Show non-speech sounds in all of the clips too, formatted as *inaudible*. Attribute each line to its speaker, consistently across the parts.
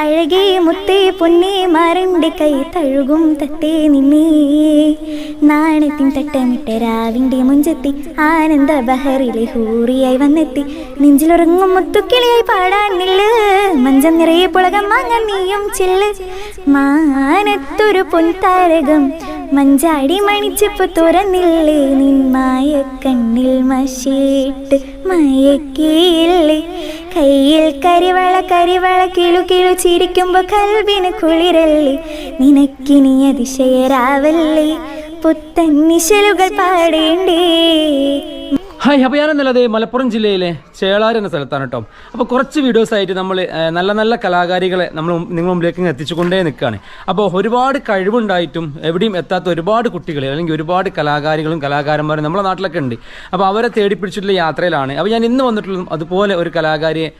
Speaker 1: അഴകേ മുത്തേ പൊന്നേ മാറന്റെ കൈ തഴുകും തത്തേ നിന്നേ. നാണത്തിൻ തട്ടമിട്ട രാവിന്റെ മുഞ്ചെത്തി ആനന്ദ ബഹറിലെ ഹൂറിയായി വന്നെത്തി. നെഞ്ചിലുറങ്ങും മുത്തുക്കിളിയായി പാടാൻ നിൽ മഞ്ചം നിറയെ പുളകം വാങ്ങാൻ നീയും ചെല്ല്. മാനത്തൊരു പൊൻതാരകം മഞ്ചാടി മണിച്ചപ്പ് തുറന്നില്ലേ. നിന്മായ കണ്ണിൽ മഷിയിട്ട് മയക്കിയില്ലേ. കയ്യിൽ കരിവള കരിവള കിളു കിളു ചിരിക്കുമ്പോ കൽവിന് കുളിരല്ലേ? നിനക്കിനി അതിശയരാവല്ലേ? പുത്തൻ നിശലുകൾ പാടേണ്ടേ?
Speaker 2: ഹായ് അപ്പോൾ ഞാനെന്നല്ലത് മലപ്പുറം ജില്ലയിലെ ചേളാർ എന്ന സ്ഥലത്താണ് കേട്ടോ അപ്പോൾ കുറച്ച് വീഡിയോസായിട്ട് നമ്മൾ നല്ല നല്ല കലാകാരികളെ നമ്മൾ നിങ്ങൾ മുമ്പിലേക്ക് എത്തിച്ചുകൊണ്ടേ നിൽക്കുകയാണ് അപ്പോൾ ഒരുപാട് കഴിവുണ്ടായിട്ടും എവിടെയും എത്താത്ത ഒരുപാട് കുട്ടികൾ അല്ലെങ്കിൽ ഒരുപാട് കലാകാരികളും കലാകാരന്മാരും നമ്മുടെ നാട്ടിലൊക്കെ ഉണ്ട്. അപ്പോൾ അവരെ തേടി പിടിച്ചിട്ടുള്ള യാത്രയിലാണ്. അപ്പോൾ ഞാൻ ഇന്ന് വന്നിട്ടുള്ളതും അതുപോലെ ഒരു കലാകാരിയെ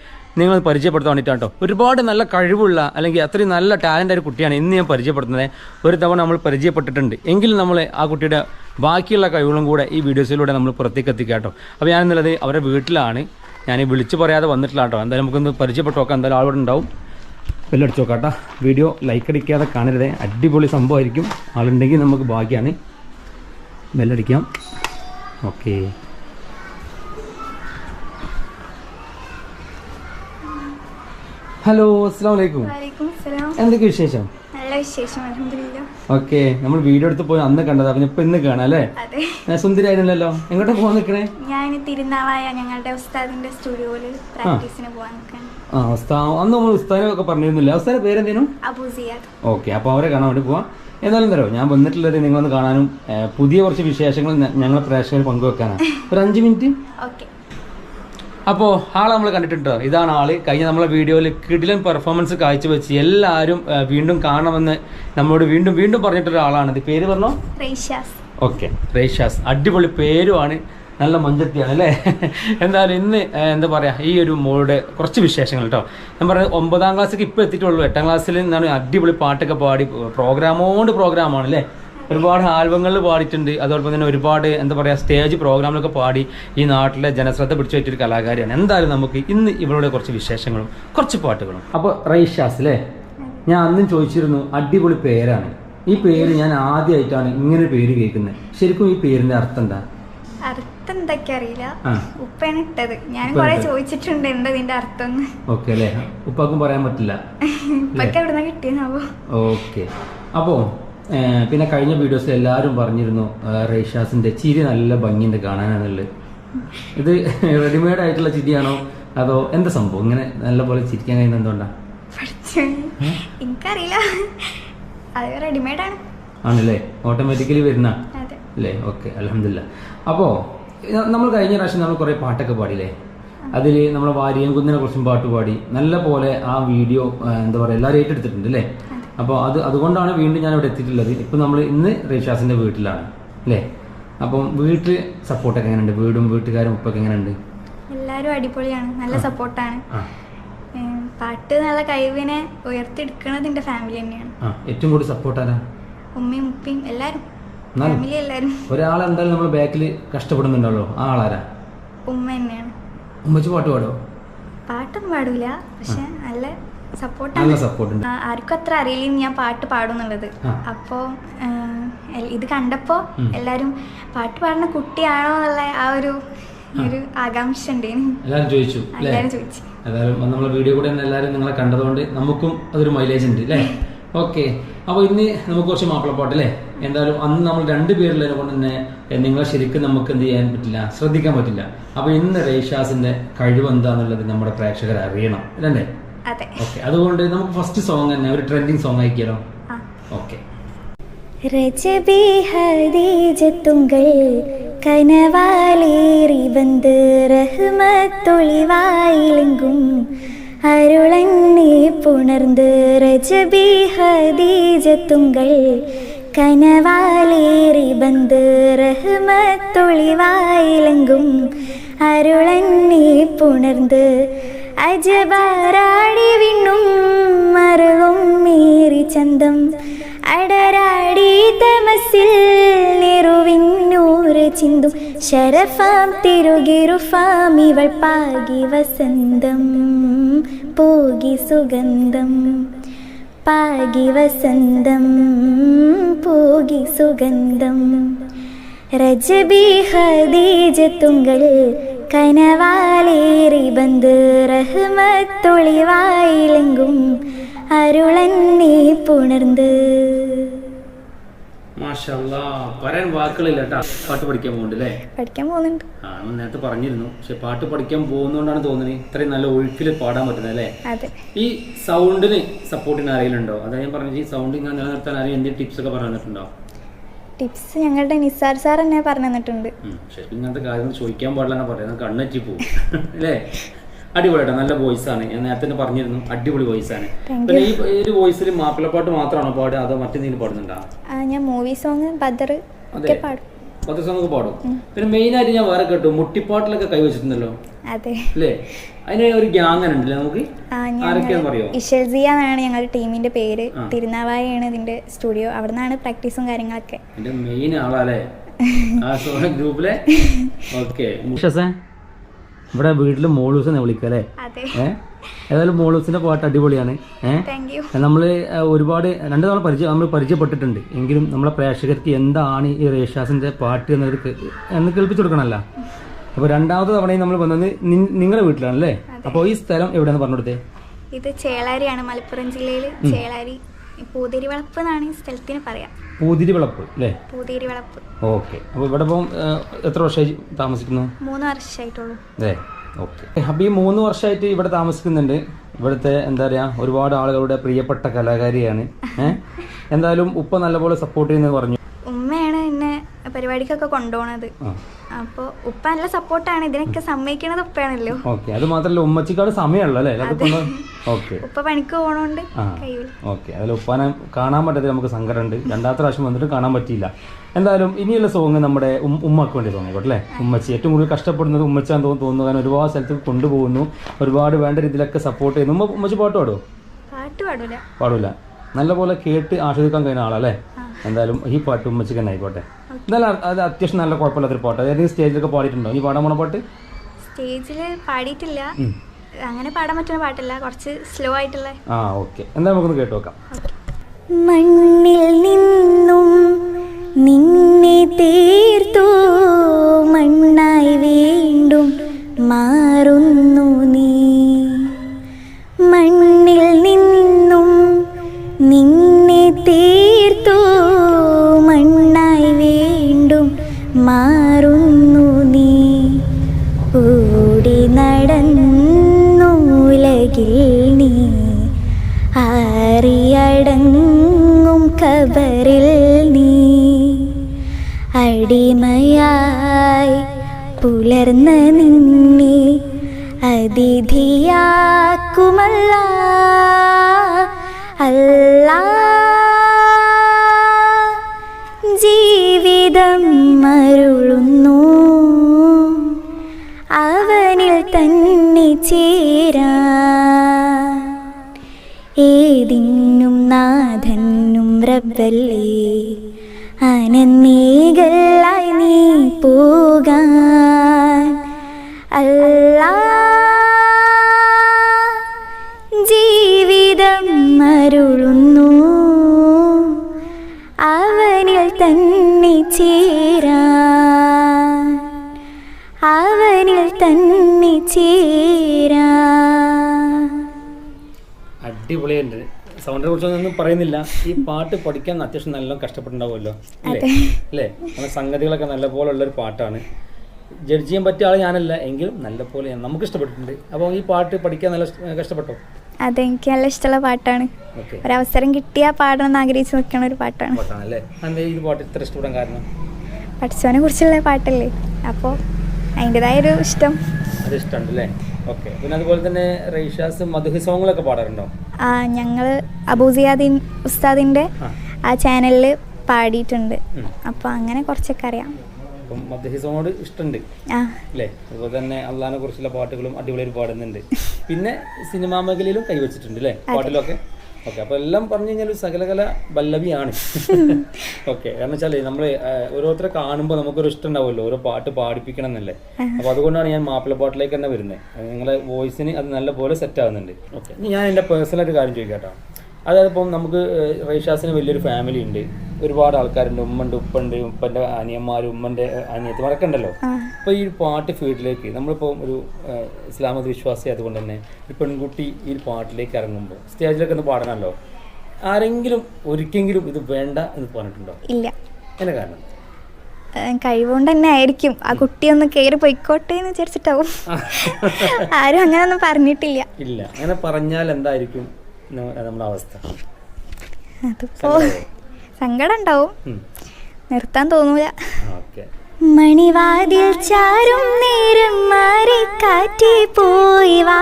Speaker 2: നിങ്ങൾ പരിചയപ്പെടുത്താൻ വേണ്ടിയിട്ടാണ് കേട്ടോ ഒരുപാട് നല്ല കഴിവുള്ള അല്ലെങ്കിൽ അത്രയും നല്ല ടാലന്റ് ഒരു കുട്ടിയാണ് ഇന്ന് ഞാൻ പരിചയപ്പെടുത്തുന്നത്. ഒരു തവണ നമ്മൾ പരിചയപ്പെട്ടിട്ടുണ്ട്. എങ്കിലും നമ്മൾ ആ കുട്ടിയുടെ ബാക്കിയുള്ള കഴിവുകളും കൂടെ ഈ വീഡിയോസിലൂടെ നമ്മൾ പുറത്തേക്ക് എത്തിക്കാം കേട്ടോ അപ്പോൾ ഞാൻ എന്നുള്ളത് അവരുടെ വീട്ടിലാണ്. ഞാൻ വിളിച്ചു പറയാതെ വന്നിട്ടില്ല കേട്ടോ എന്തായാലും നമുക്കൊന്ന് പരിചയപ്പെട്ട് നോക്കാം. എന്തായാലും ആളോട് ഉണ്ടാവും. ബെല്ലടിച്ച് നോക്കാം കേട്ടോ വീഡിയോ ലൈക്ക് അടിക്കാതെ കാണരുത്. അടിപൊളി സംഭവമായിരിക്കും. ആളുണ്ടെങ്കിൽ നമുക്ക് ഭാഗ്യമാണ് ബെല്ലടിക്കാം ഓക്കേ. ഹലോ അസ്സാം വലൈക്കും എന്തൊക്കെ വിശേഷം? ഓക്കെ നമ്മൾ വീഡിയോ എടുത്ത് പോയി അന്ന് കണ്ടത് അപ്പൊ ഇപ്പൊ ഇന്ന് കാണാം അല്ലേ? സുന്ദരി സുന്ദരിയായിരുന്നല്ലോ. എങ്ങോട്ടാ പോവാൻ നിക്കണേ?
Speaker 1: ഞാൻ തിരുനാവായ ഞങ്ങളുടെ ഉസ്താദിന്റെ പ്രാക്ടീസിന് നിൽക്കാൻ
Speaker 2: ആ അന്ന് നമ്മൾ ഉസ്താനൊക്കെ പറഞ്ഞിരുന്നില്ല? ഉസ്താദിന്റെ പേരെന്തേനും? ഓക്കെ അപ്പൊ അവരെ കാണാൻ വേണ്ടി പോവാം. എന്നാലും തരോ ഞാൻ വന്നിട്ടുള്ളത് നിങ്ങളൊന്ന് കാണാനും പുതിയ കുറച്ച് വിശേഷങ്ങൾ ഞങ്ങളെ പ്രേക്ഷകർ പങ്കുവെക്കാനാണ് ഒരു അഞ്ച് മിനിറ്റ്.
Speaker 1: ഓക്കെ.
Speaker 2: അപ്പോൾ ആളെ നമ്മൾ കണ്ടിട്ടുണ്ടോ? ഇതാണ് ആൾ കഴിഞ്ഞ നമ്മളെ വീഡിയോയിൽ കിടിലൻ പെർഫോമൻസ് കാഴ്ചവെച്ച് എല്ലാവരും വീണ്ടും കാണണമെന്ന് നമ്മളോട് വീണ്ടും വീണ്ടും പറഞ്ഞിട്ടൊരു ആളാണ് ഇത് പേര് പറഞ്ഞോ?
Speaker 1: റേഷ്യാസ്.
Speaker 2: ഓക്കെ. റേഷാസ് അടിപൊളി പേരുമാണ്. നല്ല മഞ്ചത്തിയാണ് അല്ലേ? എന്തായാലും ഇന്ന് എന്താ പറയുക ഈ ഒരു മോളുടെ കുറച്ച് വിശേഷങ്ങൾ കേട്ടോ ഞാൻ പറഞ്ഞത് ഒമ്പതാം ക്ലാസ്സിലേക്ക് ഇപ്പോൾ എത്തിയിട്ടുള്ളൂ. എട്ടാം ക്ലാസ്സിൽ നിന്നാണ് അടിപൊളി പാട്ടൊക്കെ പാടി പ്രോഗ്രാമോണ്ട് പ്രോഗ്രാമാണ് അല്ലേ? ഒരുപാട് ആൽബങ്ങളിൽ പാടിയിട്ടുണ്ട്. അതോടൊപ്പം തന്നെ ഒരുപാട് എന്താ പറയുക സ്റ്റേജ് പ്രോഗ്രാമിലൊക്കെ പാടി ഈ നാട്ടിലെ ജനശ്രദ്ധ പിടിച്ചു പറ്റിയൊരു കലാകാരിയാണ്. എന്തായാലും നമുക്ക് ഇന്ന് ഇവളുടെ കുറച്ച് വിശേഷങ്ങളും കുറച്ച് പാട്ടുകളും. അപ്പോൾ റൈഷാസ് അല്ലേ ഞാൻ അന്നും ചോദിച്ചിരുന്നു അടിപൊളി പേരാണ്. ഈ പേര് ഞാൻ ആദ്യമായിട്ടാണ് ഇങ്ങനെ പേര് കേൾക്കുന്നത്. ശരിക്കും ഈ പേരിന്റെ അർത്ഥം എന്താ?
Speaker 1: അർത്ഥം എന്തൊക്കെ അറിയില്ല.
Speaker 2: ആ.
Speaker 1: ഉപ്പയാണ് ഇട്ടത്. ഞാൻ കൊറേ ചോദിച്ചിട്ടുണ്ട് എന്താ ഇതിന്റെ അർത്ഥം
Speaker 2: ഓക്കെ അല്ലേ ഉപ്പാക്കും പറയാൻ പറ്റില്ല.
Speaker 1: ഉപ്പൊക്കെ എവിടെ നിന്ന് കിട്ടിയെന്നാവോ?
Speaker 2: ഓക്കെ. അപ്പോൾ പിന്നെ കഴിഞ്ഞ വീഡിയോസിൽ എല്ലാവരും പറഞ്ഞിരുന്നു റേഷാസിന്റെ ചിരി നല്ല ഭംഗിയുണ്ട് കാണാനാണുള്ളത്. ഇത് റെഡിമെയ്ഡ് ആയിട്ടുള്ള ചിരിയാണോ? അതോ എന്താ സംഭവം? ഇങ്ങനെ നല്ല പോലെ ചിരിക്കാൻ കഴിയുന്ന എന്തുകൊണ്ടാ?
Speaker 1: എനിക്കറിയില്ല. അത് റെഡിമെയ്ഡ് ആണ്.
Speaker 2: ആണല്ലേ? ഓട്ടോമാറ്റിക്കലി വരുന്ന? അല്ലേ? ഓക്കെ അലഹമില്ല അപ്പോ നമ്മൾ കഴിഞ്ഞ പ്രാവശ്യം നമ്മൾ കുറേ പാട്ടൊക്കെ പാടില്ലേ അതിൽ നമ്മൾ വാരിയം കുന്നിനെ കുറിച്ചും പാട്ട് പാടി നല്ല പോലെ ആ വീഡിയോ എന്താ പറയുക എല്ലാവരും ഏറ്റെടുത്തിട്ടുണ്ട് അല്ലേ? അപ്പോൾ അത് അതുകൊണ്ടാണ് വീണ്ടും ഞാൻ ഇവിടെ എത്തിയിട്ടുള്ളത്. ഇപ്പം നമ്മൾ ഇന്ന് റേഷാസിന്റെ വീട്ടിലാണ് അല്ലേ? അപ്പം വീട്ടിൽ സപ്പോർട്ടൊക്കെ എങ്ങനെയുണ്ട്? വീടും വീട്ടുകാരും ഉപ്പൊക്കെ എങ്ങനെയുണ്ട്?
Speaker 1: എല്ലാരും അടിപൊളിയാണ്. നല്ല സപ്പോർട്ടാണ് പാട്ട് നല്ല കഴിവിനെ ഉയർത്തിയെടുക്കണത് എന്റെ ഫാമിലി തന്നെയാണ്
Speaker 2: ഏറ്റവും കൂടുതൽ സപ്പോർട്ടാണ്
Speaker 1: ഉമ്മയും ഉപ്പയും എല്ലാരും. ഫാമിലി എല്ലാരും.
Speaker 2: ഒരാൾ എന്തായാലും നമ്മൾ ബാക്കിൽ കഷ്ടപ്പെടുന്നുണ്ടല്ലോ? ആ ആളാരാ?
Speaker 1: ഉമ്മ തന്നെയാണ്.
Speaker 2: ഉമ്മച്ച് പാട്ട് പാടോ
Speaker 1: പാട്ടൊന്നും പാടൂല. പക്ഷെ നല്ല സപ്പോർട്ടാണ്.
Speaker 2: സപ്പോർട്ട്
Speaker 1: ആർക്കും അത്ര അറിയില്ല ഞാൻ പാട്ട് പാടുന്നുള്ളത്. അപ്പോ ഇത് കണ്ടപ്പോ
Speaker 2: ഉം.
Speaker 1: എല്ലാരും പാട്ട് പാടുന്ന കുട്ടിയാണോ എന്നുള്ള ആ ഒരു ഒരു ആകാംക്ഷ എല്ലാരും
Speaker 2: എല്ലാവരും ചോദിച്ചു
Speaker 1: എല്ലാരും ചോദിച്ചു.
Speaker 2: ഏതായാലും നമ്മളെ വീഡിയോ കൂടെ എല്ലാവരും നിങ്ങളെ കണ്ടതുകൊണ്ട് നമുക്കും അതൊരു മൈലേജ് ഉണ്ട് അല്ലേ? ഓക്കെ. അപ്പോൾ ഇന്ന് നമുക്ക് കുറച്ച് മാപ്പിളപ്പാട്ട് അല്ലേ? എന്തായാലും അന്ന് നമ്മൾ രണ്ട് പേരുള്ളതിനെ കൊണ്ട് തന്നെ നിങ്ങളെ ശരിക്കും നമുക്ക് എന്ത് ചെയ്യാൻ പറ്റില്ല ശ്രദ്ധിക്കാൻ പറ്റില്ല. അപ്പോൾ ഇന്ന് റേഷാസിന്റെ കഴിവ് എന്താന്നുള്ളത് നമ്മുടെ പ്രേക്ഷകർ അറിയണം അല്ലേ?
Speaker 1: അതെ.
Speaker 2: ഓക്കെ അതുകൊണ്ട് നമുക്ക് ഫസ്റ്റ് സോങ് തന്നെ ഒരു ട്രെൻഡിങ് സോങ് ആക്കിയാലോ ഓക്കെ
Speaker 1: രജബി ഹദീജത്തുങ്കൾ കനവാലേറി വന്ന് റഹ്മത്തൊളിവായിലെങ്കും അരുളന്നെ പുണർന്ന് രജബി ഹദീജത്തുങ്കൾ കനവാലേറി വന്ന് റഹ്മത്തൊളിവായിലെങ്കും അരുളന്നെ പുണർന്ന് അജബാരാടി വിണ്ണും മറവും മേറി ചന്തം. അടരാടി തമസിൽ നിറുവിന്നൂറ് ചിന്തും. ശരഫാം തിരുകിരുഫാം ഇവൾ പാകി വസന്തം. പോകി സുഗന്ധം. പാകി വസന്തം. പോകി സുഗന്ധം. രജബി ഹദീജത്തുങ്കൾ കനവാലേറി ബന്ദ് റഹ്മത്തൊളിവായിലെങ്കും അരുളന്നെ പുണർന്ന്.
Speaker 2: പറയാൻ വാക്കുകളില്ല കേട്ടാ പാട്ട് പഠിക്കാൻ പോകുന്നുണ്ട്
Speaker 1: പഠിക്കാൻ പോകുന്നുണ്ട്
Speaker 2: ആ നേരത്തെ പറഞ്ഞിരുന്നു. പക്ഷെ പാട്ട് പഠിക്കാൻ പോകുന്നോണ്ടാണ് തോന്നുന്നത് ഇത്രയും നല്ല ഒഴുക്കിൽ പാടാൻ പറ്റുന്നത് അല്ലേ?
Speaker 1: അതെ.
Speaker 2: ഈ സൗണ്ടിന് സപ്പോർട്ടിന് ആരെങ്കിലും ഉണ്ടോ? അതായത് ഞാൻ പറഞ്ഞത് ഈ സൗണ്ട് ഇങ്ങനെ നിലനിർത്താൻ ആരെങ്കിലും എന്തെങ്കിലും ടിപ്സ് ഒക്കെ പറഞ്ഞു തന്നിട്ടുണ്ടോ?
Speaker 1: ടിപ്സ് ഞങ്ങളുടെ നിസാർ സാർ എന്നെ പറഞ്ഞു തന്നിട്ടുണ്ട്.
Speaker 2: ശരിക്കും ഇങ്ങനത്തെ കാര്യങ്ങൾ ചോദിക്കാൻ പാടില്ല പറയുന്നത് കണ്ണെറ്റി പോകും *laughs* അല്ലേ? അടിപൊളിയാട്ടോ. നല്ല വോയിസ് ആണ്. ഞാൻ നേരത്തെ തന്നെ പറഞ്ഞിരുന്നു. അടിപൊളി വോയിസ് ആണ്. പിന്നെ ഈ ഒരു വോയിസിൽ മാപ്പിളപ്പാട്ട് മാത്രമാണോ പാടുക? അതോ മറ്റെന്തെങ്കിലും പാടുന്നുണ്ടോ?
Speaker 1: ഞാൻ മൂവി സോങ് ബദർ ഒക്കെ പാടും.
Speaker 2: പത്ത് സോങ് പാടും. പിന്നെ മെയിൻ ആയിട്ട് ഞാൻ വേറെ കേട്ടു മുട്ടിപ്പാട്ടിലൊക്കെ കൈവച്ചിട്ടുണ്ടല്ലോ.
Speaker 1: അതെ.
Speaker 2: അല്ലേ? അതിന് ഒരു ഗ്യാങ് ഉണ്ടല്ലേ നമുക്ക്?
Speaker 1: ആ
Speaker 2: ആരൊക്കെയാന്ന് പറയോ
Speaker 1: ഇഷൽസിയ എന്നാണ് ഞങ്ങളുടെ ടീമിന്റെ പേര്. തിരുനാവായാണ് ഇതിന്റെ സ്റ്റുഡിയോ അവിടെ നിന്നാണ് പ്രാക്ടീസും കാര്യങ്ങളൊക്കെ.
Speaker 2: എന്റെ മെയിൻ ആളാല്ലേ? ആ സോണ ഗ്രൂപ്പിലെ ഓക്കെ ഇവിടെ വീട്ടിൽ മോളൂസിനെ
Speaker 1: വിളിക്കല്ലേ
Speaker 2: ഏഹ് ഏതായാലും മോളൂസിന്റെ പാട്ട് അടിപൊളിയാണ്. ഏഹ്
Speaker 1: നമ്മൾ
Speaker 2: നമ്മൾ ഒരുപാട് രണ്ടു തവണ പരിചയം നമ്മൾ പരിചയപ്പെട്ടിട്ടുണ്ട്. എങ്കിലും നമ്മളെ പ്രേക്ഷകർക്ക് എന്താണ് ഈ റേഷാസിന്റെ പാട്ട് എന്നത് എന്ന് കേൾപ്പിച്ചു കൊടുക്കണമല്ല. അപ്പൊ രണ്ടാമത്തെ തവണയും നമ്മൾ വന്നത് നിങ്ങളുടെ വീട്ടിലാണല്ലേ? അപ്പോൾ ഈ സ്ഥലം എവിടെയാണ് പറഞ്ഞു കൊടുത്തേ?
Speaker 1: ഇത് ചേളാരിയാണ് മലപ്പുറം ജില്ലയിൽ ചേളാരി. പൂതിരി വളപ്പ് എന്നാണ് ഈ സ്ഥലത്തിന് പറയാം.
Speaker 2: പൂതിരി വളപ്പ് അല്ലേ?
Speaker 1: പൂതിരി വളപ്പ്.
Speaker 2: ഓക്കെ. അപ്പോൾ ഇവിടെ ഇപ്പം എത്ര വർഷമായി താമസിക്കുന്നു?
Speaker 1: മൂന്ന് വർഷമായിട്ടുള്ളൂ
Speaker 2: അതെ. ഓക്കെ. ഈ മൂന്ന് വർഷമായിട്ട് ഇവിടെ താമസിക്കുന്നുണ്ട്. ഇവിടുത്തെ എന്താ പറയാ ഒരുപാട് ആളുകളുടെ പ്രിയപ്പെട്ട കലാകാരിയാണ്. ഏഹ് എന്തായാലും ഉപ്പ നല്ലപോലെ സപ്പോർട്ട് ചെയ്യുന്നത് പറഞ്ഞു.
Speaker 1: ഉമ്മയാണ് എന്നെ പരിപാടിക്കൊക്കെ കൊണ്ടുപോണത്.
Speaker 2: അപ്പൊ
Speaker 1: അപ്പോൾ ഉപ്പ നല്ല സപ്പോർട്ടാണ് ഇതിനൊക്കെ സമ്മതിക്കണത് ഉപ്പയാണല്ലോ.
Speaker 2: ഓക്കെ. അത് മാത്രല്ല ഉമ്മച്ചിക്കാട് സമയമുള്ളൂ അല്ലേ? ഓക്കെ.
Speaker 1: ഉപ്പ പണിക്ക് പോണോണ്ട്
Speaker 2: ഓക്കെ. അതിൽ ഉപ്പാനെ കാണാൻ പറ്റാതെ നമുക്ക് സങ്കടമുണ്ട്. രണ്ടാമത്തെ പ്രാവശ്യം വന്നിട്ട് കാണാൻ പറ്റിയില്ല. എന്തായാലും ഇനിയുള്ള സോങ് നമ്മുടെ ഉമ്മക്ക് വേണ്ടി തോന്നിക്കോട്ടെ അല്ലേ? ഉമ്മച്ചി. ഏറ്റവും കൂടുതൽ കഷ്ടപ്പെടുന്നത് ഉമ്മച്ചാന്ന് തോന്നുന്നു തോന്നുന്നു കാരണം ഒരുപാട് സ്ഥലത്ത് കൊണ്ടുപോകുന്നു ഒരുപാട് വേണ്ട രീതിയിലൊക്കെ സപ്പോർട്ട് ചെയ്യുന്നു. ഉമ്മ ഉമ്മച്ചി പാട്ട് പാടുമോ
Speaker 1: പാടൂല.
Speaker 2: നല്ലപോലെ കേട്ട് ആസ്വദിക്കാൻ കഴിയുന്ന ആളല്ലേ എന്തായാലും ഈ പാട്ട് ഉമ്മച്ചിക്ക് തന്നെ ആയിക്കോട്ടെ. എന്നാലും അത് അത് അത്യാവശ്യം നല്ല കുഴപ്പമില്ലാത്തൊരു പാട്ട്. അതായത് സ്റ്റേജിലൊക്കെ പാടിയിട്ടുണ്ടോ? ഈ പാടാൻ പോണ പാട്ട്?
Speaker 1: സ്റ്റേജിൽ പാടിയിട്ടില്ല. അങ്ങനെ പാടാൻ പറ്റുന്ന പാട്ടില്ല. കുറച്ച് സ്ലോ ആയിട്ടുള്ള
Speaker 2: ആ ഓക്കെ. എന്താ നമുക്കൊന്ന് കേട്ടു നോക്കാം.
Speaker 1: മണ്ണിൽ നിന്നും നിന്നെ തീർത്തു മണ്ണായി വീണ്ടും മാറുന്നു നീ. മണ്ണിൽ നിന്നും നിന്നെ തീർത്തു മണ്ണായി വീണ്ടും മാറുന്നു നീ. ഓടി നടന്നുലകിൽ പുലർന്ന നിന്നെ അതിഥിയാക്കുമല്ല. അല്ല. ജീവിതം മരുളുന്നു അവനിൽ തന്നെ ചേരാ. ഏതിനും നാഥനും റബ്ബല്ലേ. അനന്നീകളായി നീ പോകാൻ. അല്ലാ
Speaker 2: സൗണ്ടിനെ കുറിച്ചൊന്നും പറയുന്നില്ല. ഈ പാട്ട് പഠിക്കാൻ അത്യാവശ്യം നല്ല കഷ്ടപ്പെട്ടുണ്ടാവുമല്ലോ അല്ലേ? അല്ലേ? നമ്മുടെ സംഗതികളൊക്കെ നല്ല പോലെ ഉള്ളൊരു പാട്ടാണ്. ജഡ്ജ് ചെയ്യാൻ പറ്റിയ ആൾ ഞാനല്ല എങ്കിലും നല്ല പോലെ നമുക്ക് ഇഷ്ടപ്പെട്ടിട്ടുണ്ട്. അപ്പോൾ ഈ പാട്ട് പഠിക്കാൻ നല്ല കഷ്ടപ്പെട്ടോ?
Speaker 1: അതെ എനിക്ക് നല്ല ഇഷ്ടമുള്ള പാട്ടാണ്.
Speaker 2: ഒരു
Speaker 1: ഒരവസരം കിട്ടിയാൽ പാടണം എന്ന് ആഗ്രഹിച്ച് നിൽക്കുന്ന ഒരു പാട്ടാണ്.
Speaker 2: പാട്ടാണല്ലേ ഈ പാട്ട് ഇത്ര ഇഷ്ടപ്പെടാൻ കാരണം?
Speaker 1: പഠിച്ചവനെ കുറിച്ചുള്ള പാട്ടല്ലേ? അപ്പോൾ അതിന്റെതായ ഒരു ഇഷ്ടം.
Speaker 2: അത് ഇഷ്ടമുണ്ട് അല്ലേ ഓക്കെ. പിന്നെ അതുപോലെ തന്നെ റൈഷാസ് മധുഹി സോങ്ങുകളൊക്കെ പാടാറുണ്ടോ?
Speaker 1: ഞങ്ങൾ അബൂസിയാദിൻ ഉസ്താദിന്റെ
Speaker 2: ആ.
Speaker 1: ആ ചാനലിൽ പാടിയിട്ടുണ്ട്. അപ്പൊ അങ്ങനെ കുറച്ചൊക്കെ അറിയാം.
Speaker 2: അപ്പം മധുഹി സോങ്ങോട് ഇഷ്ടമുണ്ട്
Speaker 1: ആ.
Speaker 2: അല്ലേ? അതുപോലെ തന്നെ അള്ളഹാനെ കുറിച്ചുള്ള പാട്ടുകളും അടിപൊളിയായിട്ട് പാടുന്നുണ്ട്. പിന്നെ സിനിമാ മേഖലയിലും കൈവച്ചിട്ടുണ്ട് അല്ലേ? പാട്ടിലൊക്കെ? ഓക്കെ അപ്പോൾ എല്ലാം പറഞ്ഞു കഴിഞ്ഞാൽ ഒരു സകലകല വല്ലവിയാണ്. ഓക്കെ കാരണം വെച്ചാൽ നമ്മൾ ഓരോരുത്തരെ കാണുമ്പോൾ നമുക്കൊരു ഇഷ്ടം ഉണ്ടാവുമല്ലോ ഓരോ പാട്ട് പാടിപ്പിക്കണം എന്നല്ലേ അപ്പോൾ അതുകൊണ്ടാണ് ഞാൻ മാപ്പിള പാട്ടിലേക്ക് തന്നെ വരുന്നത് നിങ്ങളെ വോയിസിന് അത് നല്ല പോലെ സെറ്റ് ആവുന്നുണ്ട്. ഓക്കെ. ഞാൻ എന്റെ പേഴ്സണൽ ഒരു കാര്യം ചോദിക്കാം അതായത് ഇപ്പം നമുക്ക് റൈഷാസിന് വലിയൊരു ഫാമിലി ഉണ്ട്. ഒരുപാട് ആൾക്കാരുണ്ട്. ഉമ്മണ്ട് ഉപ്പുണ്ട് ഉപ്പന്റെ അനിയന്മാർ ഉമ്മന്റെ അനിയത്തിമാരൊക്കെ ഉണ്ടല്ലോ. അപ്പോൾ ഈ പാട്ട് ഫീൽഡിലേക്ക് നമ്മളിപ്പോൾ ഒരു ഇസ്ലാമത് ഇസ്ലാം വിശ്വാസി അതുകൊണ്ട് തന്നെ ഒരു പെൺകുട്ടി ഈ പാട്ടിലേക്ക് ഇറങ്ങുമ്പോൾ സ്റ്റേജിലൊക്കെ ഒന്ന് പാടണമല്ലോ ആരെങ്കിലും ഒരിക്കലെങ്കിലും ഇത് വേണ്ട എന്ന് പറഞ്ഞിട്ടുണ്ടോ?
Speaker 1: ഇല്ല.
Speaker 2: എന്നെ കാരണം?
Speaker 1: കഴിവുകൊണ്ട് തന്നെ ആയിരിക്കും. ആ കുട്ടി ഒന്ന് കയറി പോയിക്കോട്ടെ എന്ന് വിചാരിച്ചിട്ടാവും. *laughs* ആരും അങ്ങനെ ഒന്നും പറഞ്ഞിട്ടില്ല.
Speaker 2: ഇല്ല. അങ്ങനെ പറഞ്ഞാൽ എന്തായിരിക്കും നമ്മുടെ അവസ്ഥ?
Speaker 1: അതിപ്പോ സങ്കടം ഉണ്ടാവും നിർത്താൻ തോന്നൂല. മണിവാതിൽ ചാരും നേരം മാറി കാറ്റി പോയി വാ.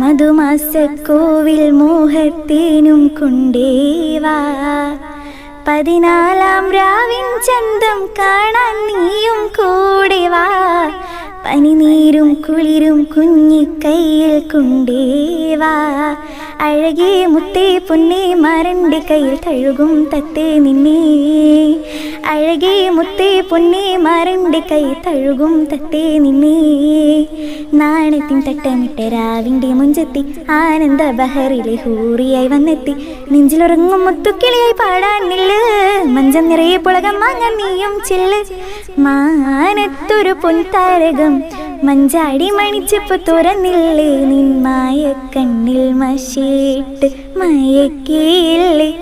Speaker 1: മധുമാസക്കോവിൽ മോഹത്തേനും കൊണ്ടേവാ പതിനാലാം രാവിൻ ചന്തം കാണാൻ നീയും കൂടെ വാ. പനിനീരും കുളിരും കുഞ്ഞിക്കൈയിൽ കൊണ്ടേവാ അഴകേ മുത്തേ പൊന്നേ മരണ്ടി കയ്യിൽ തഴുകും തത്തേ നിന്നേ. അഴകേ മുത്തേ പൊന്നേ മരന്റെ കൈ തഴുകും തത്തേ നിന്നേ. നാണത്തിൻ തട്ടമിട്ട രാവിന്റെ മുഞ്ചെത്തി ആനന്ദ ബഹറിലെ ഹൂറിയായി വന്നെത്തി. നെഞ്ചിലുറങ്ങും മുത്തുക്കിളിയായി പാടാൻ നില്ല്. മഞ്ചം നിറയെ പുളകം വാങ്ങാൻ നീയും ചെല്ല്. മാനത്തൊരു പൊൻതാരകം മഞ്ചാടി മണിച്ചപ്പ് തുറന്നില്ലേ. നിന്മായ കണ്ണിൽ മഷീട്ട് മയക്കിയില്ലേ.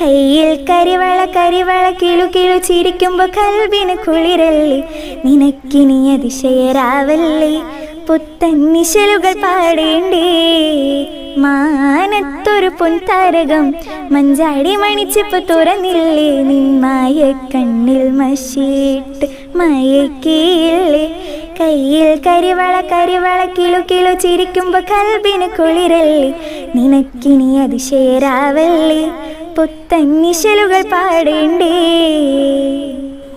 Speaker 1: കയ്യിൽ കരിവള കരിവള കിളു കിളു ചിരിക്കുമ്പോ കൽവിന് കുളിരല്ലേ? നിനക്കിനി അതിശയരാവല്ലേ? പുത്തൻ നിശലുകൾ പാടേണ്ടേ? മാനത്തൊരു പൊൻതാരകം മഞ്ചാടി മണിച്ചിപ്പ് തുറന്നില്ലേ? നിന്മായ കണ്ണിൽ മഷിയിട്ട് മയക്കിയില്ലേ? കയ്യിൽ കരിവള കരിവള കിളു കിളു ചിരിക്കുമ്പോ കൽബിന് കുളിരല്ലേ? നിനക്കിനി അതിശയരാവല്ലേ? പുത്തൻ നിശലുകൾ പാടേണ്ടേ?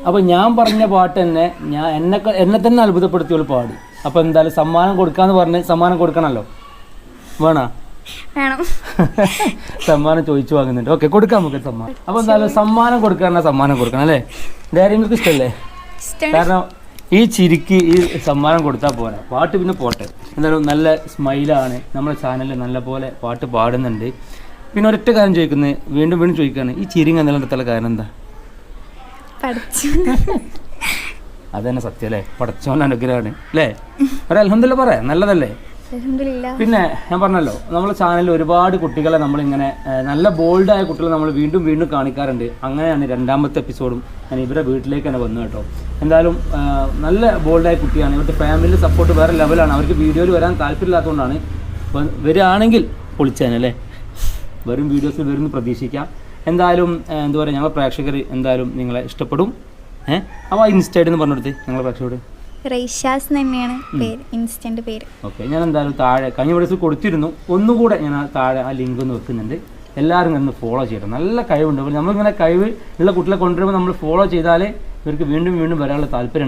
Speaker 2: അപ്പോൾ ഞാൻ പറഞ്ഞ പാട്ട് തന്നെ ഞാൻ എന്നെ എന്നെ തന്നെ അത്ഭുതപ്പെടുത്തിയ പാടി. അപ്പോൾ എന്തായാലും സമ്മാനം കൊടുക്കാന്ന് പറഞ്ഞ് സമ്മാനം കൊടുക്കണല്ലോ. വേണോ?
Speaker 1: വേണം. *laughs*
Speaker 2: സമ്മാനം ചോദിച്ചു വാങ്ങുന്നുണ്ട്. ഓക്കെ കൊടുക്കാം നമുക്ക് സമ്മാനം. അപ്പോൾ എന്തായാലും സമ്മാനം കൊടുക്കാനാ സമ്മാനം കൊടുക്കണം അല്ലേ? ഡയറി ഇഷ്ടല്ലേ? ഇഷ്ടമല്ലേ കാരണം ഈ ചിരിക്ക് ഈ സമ്മാനം കൊടുത്താൽ പോരാ. പാട്ട് പിന്നെ പോട്ടെ. എന്തായാലും നല്ല സ്മൈലാണ് നമ്മുടെ ചാനലിൽ നല്ല പോലെ പാട്ട് പാടുന്നുണ്ട്. പിന്നെ ഒരൊറ്റ കാര്യം ചോദിക്കുന്നത് വീണ്ടും വീണ്ടും ചോദിക്കുകയാണ് ഈ ചിരിങ്ങ നിലനിർത്തുള്ള കാരണം എന്താ?
Speaker 1: പഠിച്ചു. *laughs*
Speaker 2: അതന്നെ സത്യം അല്ലേ? പടച്ചോൻ അനുഗ്രഹമാണ് അല്ലേ? ഒരു അലഹമില്ല പറയാം നല്ലതല്ലേ? പിന്നെ ഞാൻ പറഞ്ഞല്ലോ നമ്മളെ ചാനലിൽ ഒരുപാട് കുട്ടികളെ നമ്മളിങ്ങനെ നല്ല ബോൾഡായ കുട്ടികളെ നമ്മൾ വീണ്ടും വീണ്ടും കാണിക്കാറുണ്ട്. അങ്ങനെയാണ് രണ്ടാമത്തെ എപ്പിസോഡും ഞാൻ ഇവരുടെ വീട്ടിലേക്ക് തന്നെ വന്നു കേട്ടോ. എന്തായാലും നല്ല ബോൾഡായ കുട്ടിയാണ്. ഇവരുടെ ഫാമിലി സപ്പോർട്ട് വേറെ ലെവലാണ് അവർക്ക് വീഡിയോയിൽ വരാൻ താല്പര്യമില്ലാത്തതുകൊണ്ടാണ്. വ- വരികയാണെങ്കിൽ പൊളിച്ചേനല്ലേ വരും വീഡിയോസിൽ വരുന്ന പ്രതീക്ഷിക്കാം. എന്തായാലും എന്താ പറയുക ഞങ്ങളെ പ്രേക്ഷകർ എന്തായാലും നിങ്ങളെ ഇഷ്ടപ്പെടും. ഏഹ് അപ്പോൾ ഇൻസ്റ്റൈഡ് എന്ന് പറഞ്ഞെടുത്ത് ഞങ്ങളെ പ്രേക്ഷകരോട്.
Speaker 1: റൈഷാസ് തന്നെയാണ് പേര് ഇൻസ്റ്റന്റ് പേര്.
Speaker 2: ഓക്കെ ഞാൻ എന്തായാലും താഴെ കഴിഞ്ഞ ദിവസം കൊടുത്തിരുന്നു. ഒന്നുകൂടെ ഞാൻ ആ താഴെ ആ ലിങ്ക് ഒന്ന് വെക്കുന്നുണ്ട്. എല്ലാവരും ഒന്ന് ഫോളോ ചെയ്യണം. നല്ല കഴിവുണ്ട്. അപ്പോൾ നമ്മളിങ്ങനെ കഴിവ് ഉള്ള കുട്ടികളെ കൊണ്ടുവരുമ്പോൾ നമ്മൾ ഫോളോ ചെയ്താലേ ഇവർക്ക് വീണ്ടും വീണ്ടും വരാനുള്ള താല്പര്യം ഉണ്ടാവും